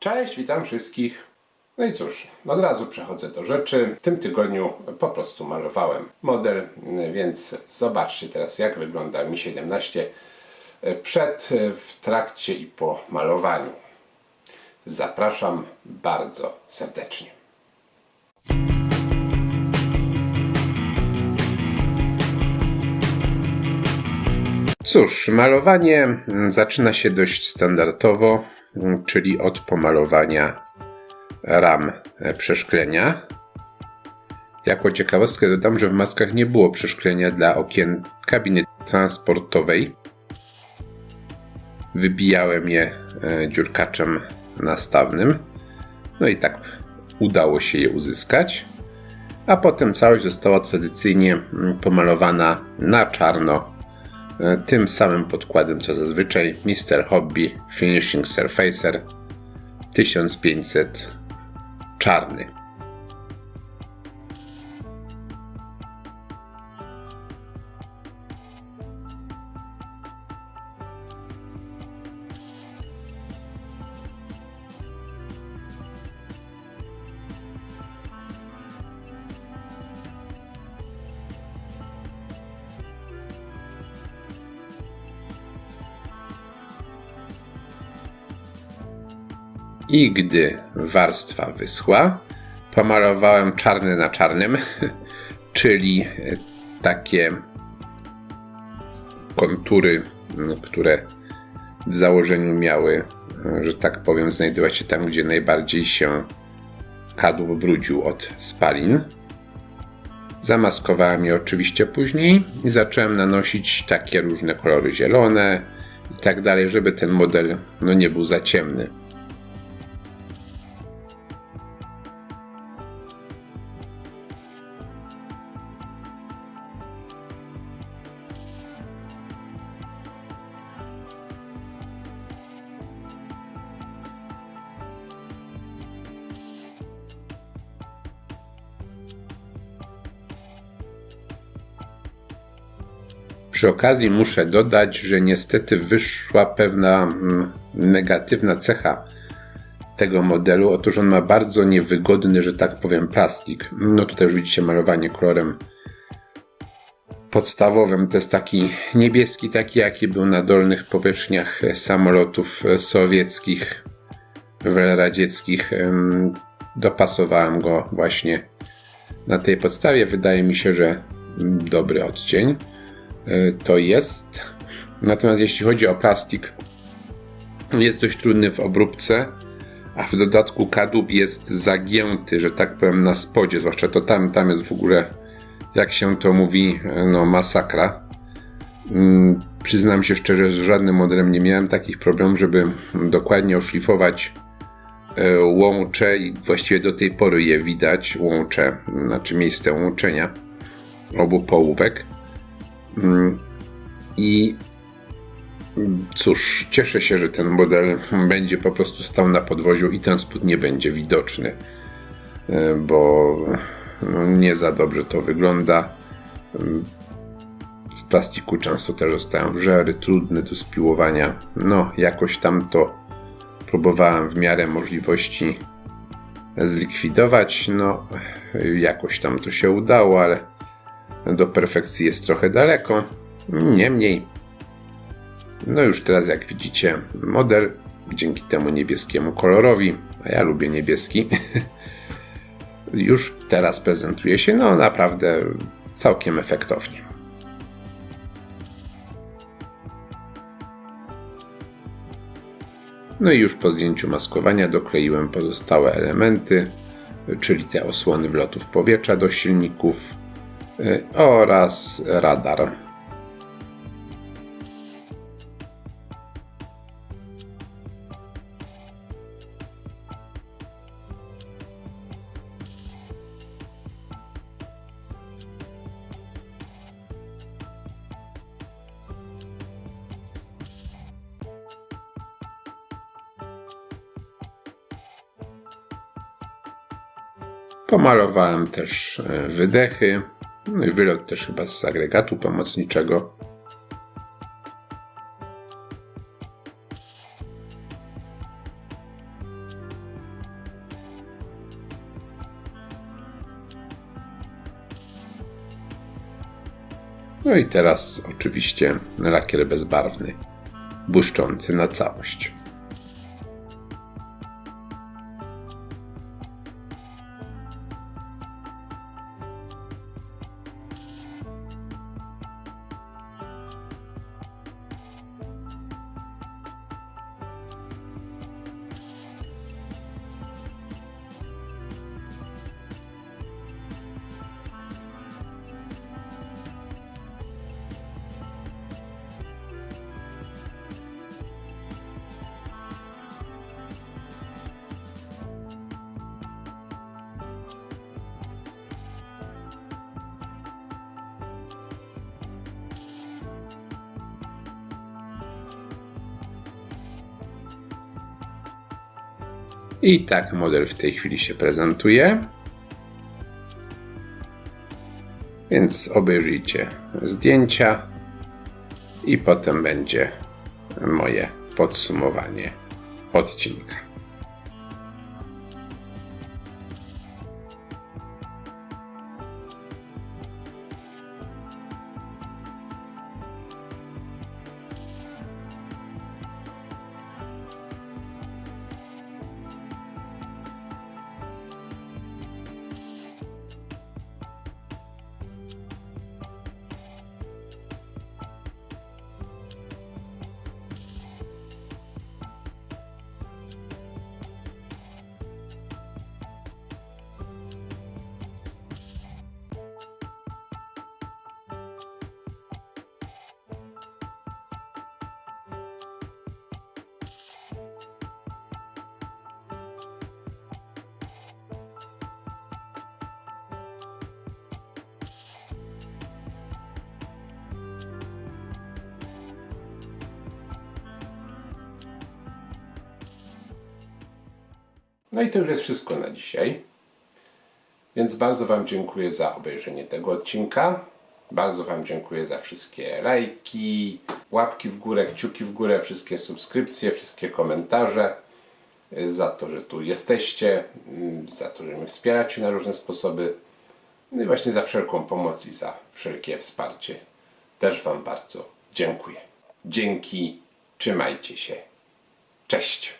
Cześć, witam wszystkich. No i cóż, od razu przechodzę do rzeczy. W tym tygodniu po prostu malowałem model, więc zobaczcie teraz jak wygląda Mi 17 przed, w trakcie i po malowaniu. Zapraszam bardzo serdecznie. Cóż, malowanie mm, zaczyna się dość standardowo, czyli od pomalowania ram e, przeszklenia. Jako ciekawostkę dodam, że w maskach nie było przeszklenia dla okien kabiny transportowej. Wybijałem je e, dziurkaczem nastawnym. No i tak udało się je uzyskać. A potem całość została tradycyjnie mm, pomalowana na czarno tym samym podkładem co zazwyczaj Mr. Hobby Finishing Surfacer 1500 czarny. I gdy warstwa wyschła, pomalowałem czarny na czarnym, czyli takie kontury, które w założeniu miały, że tak powiem, znajdować się tam, gdzie najbardziej się kadłub brudził od spalin. Zamaskowałem je oczywiście później i zacząłem nanosić takie różne kolory zielone i tak dalej, żeby ten model no, nie był za ciemny. Przy okazji muszę dodać, że niestety wyszła pewna mm, negatywna cecha tego modelu. Otóż on ma bardzo niewygodny, że tak powiem, plastik. No tutaj już widzicie malowanie kolorem podstawowym. To jest taki niebieski, taki jaki był na dolnych powierzchniach samolotów sowieckich, radzieckich. Em, Dopasowałem go właśnie na tej podstawie. Wydaje mi się, że dobry odcień to jest. Natomiast jeśli chodzi o plastik, jest dość trudny w obróbce, a w dodatku kadłub jest zagięty, że tak powiem, na spodzie, zwłaszcza to tam, tam jest w ogóle, jak się to mówi, no masakra. Mm, Przyznam się szczerze, że z żadnym modelem nie miałem takich problemów, żeby dokładnie oszlifować e, łącze i właściwie do tej pory je widać, łącze, znaczy miejsce łączenia obu połówek. Mm, I cóż, cieszę się, że ten model będzie po prostu stał na podwoziu i ten spód nie będzie widoczny, e, bo no, nie za dobrze to wygląda. W plastiku często też zostają wrzery, trudne do spiłowania. No, jakoś tam to próbowałem w miarę możliwości zlikwidować. No, jakoś tam to się udało, ale do perfekcji jest trochę daleko. Niemniej, no już teraz jak widzicie, model dzięki temu niebieskiemu kolorowi, a ja lubię niebieski, już teraz prezentuje się no naprawdę całkiem efektownie. No i już po zdjęciu maskowania dokleiłem pozostałe elementy, czyli te osłony wlotów powietrza do silników oraz radar. Pomalowałem też e, wydechy, no i wylot też chyba z agregatu pomocniczego. No i teraz oczywiście lakier bezbarwny, błyszczący na całość. I tak model w tej chwili się prezentuje. Więc obejrzyjcie zdjęcia i potem będzie moje podsumowanie odcinka. No i to już jest wszystko na dzisiaj. Więc bardzo Wam dziękuję za obejrzenie tego odcinka. Bardzo Wam dziękuję za wszystkie lajki, łapki w górę, kciuki w górę, wszystkie subskrypcje, wszystkie komentarze. Za to, że tu jesteście, mm, za to, że mnie wspieracie na różne sposoby. No i właśnie za wszelką pomoc i za wszelkie wsparcie. Też Wam bardzo dziękuję. Dzięki, trzymajcie się. Cześć.